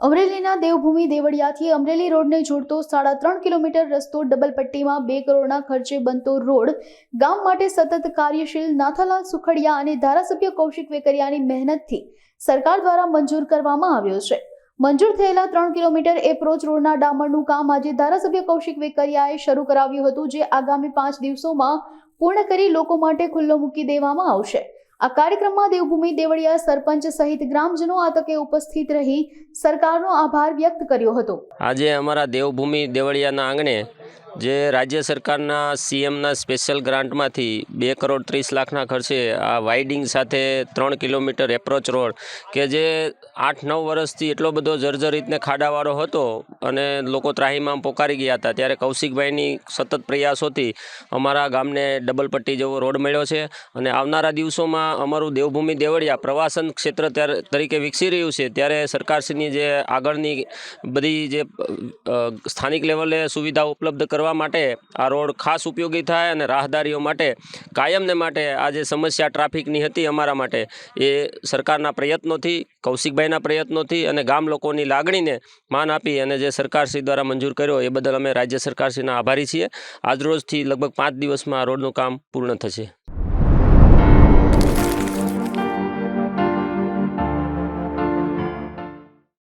અમરેલીના દેવભૂમિ દેવળિયાથી અમરેલી રોડને જોડતો સાડા ત્રણ કિલોમીટર રસ્તો ડબલ પટ્ટીમાં બે કરોડના ખર્ચે બનતો રોડ ગામ માટે સતત કાર્યશીલ નાથાલાલ સુખડિયા અને ધારાસભ્ય કૌશિક વેકરિયાની મહેનતથી સરકાર દ્વારા મંજૂર કરવામાં આવ્યો છે. મંજૂર થયેલા ત્રણ કિલોમીટર એપ્રોચ રોડના ડામરનું કામ આજે ધારાસભ્ય કૌશિક વેકરિયાએ શરૂ કરાવ્યું હતું, જે આગામી પાંચ દિવસોમાં પૂર્ણ કરી લોકો માટે ખુલ્લો મૂકી દેવામાં આવશે. આ કાર્યક્રમમાં દેવભૂમિ દેવળિયા સરપંચ સહિત ગ્રામજનો આ તકે ઉપસ્થિત રહી સરકારનો આભાર વ્યક્ત કર્યો હતો. આજે અમારા દેવભૂમિ દેવળિયાના આંગણે જે રાજ્ય સરકારના સીએમના સ્પેશિયલ ગ્રાન્ટમાંથી બે કરોડ ત્રીસ લાખના ખર્ચે આ વાઇડિંગ સાથે ત્રણ કિલોમીટર એપ્રોચ રોડ કે જે આઠ નવ વર્ષથી એટલો બધો જર્જરિતને ખાડાવાળો હતો અને લોકો ત્રાહીમામ પોકારી ગયા હતા. ત્યારે કૌશિકભાઈની સતત પ્રયાસોથી અમારા ગામને ડબલ પટ્ટી જેવો રોડ મળ્યો છે અને આવનારા દિવસોમાં અમારું દેવભૂમિ દેવળિયા પ્રવાસન ક્ષેત્ર તરીકે વિકસી રહ્યું છે. ત્યારે સરકારશ્રીની જે આગળની બધી જે સ્થાનિક લેવલે સુવિધા ઉપલબ્ધ કરવા માટે આ રોડ ખાસ ઉપયોગી થાય અને રાહદારીઓ માટે કાયમને માટે આ જે સમસ્યા ટ્રાફિકની હતી અમારા માટે, એ સરકારના પ્રયત્નોથી, કૌશિકભાઈના પ્રયત્નોથી અને ગામ લોકોની લાગણીને માન આપી અને જે સરકારશ્રી દ્વારા મંજૂર કર્યો, એ બદલ અમે રાજ્ય સરકારશ્રીના આભારી છીએ. આજરોજથી લગભગ પાંચ દિવસમાં આ રોડનું કામ પૂર્ણ થશે.